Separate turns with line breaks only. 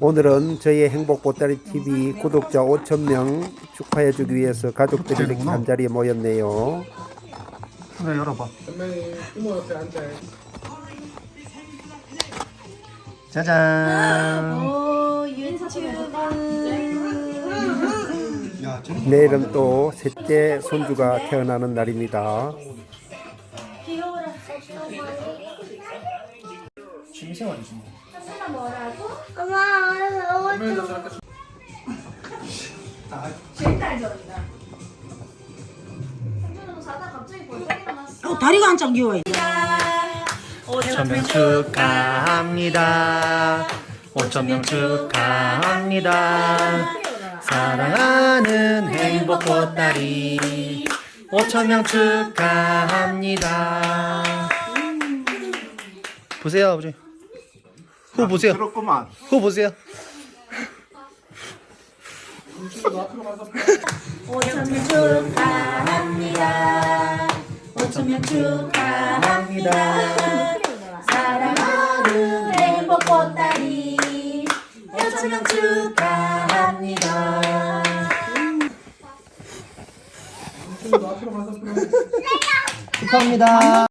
오늘은 저희 행복 보따리 TV 구독자 5,000명 축하해 주기 위해서 가족들이 이렇게
되는구나.
한 자리에 모였네요.
그래 열어봐. 짜잔.
오 유튜브
야, 저
내일은 또 셋째 손주가 태어나는 날입니다.
귀여워라
취미생활이지 뭐.
하나 뭐라고?
엄마,
제일 자다 갑자기 벌떡 일어났어
어, 다리가 한짝 기워요.
천명 축하합니다. 5천명 축하합니다. 사랑하는 행복 보따리 5천명 축하합니다. 보세요 아버지. 후 보세요. 후 보세요.
오천명 축하합니다 오천명 축하합니다 사랑하는 행복 보따리 오천명 축하합니다
축하합니다.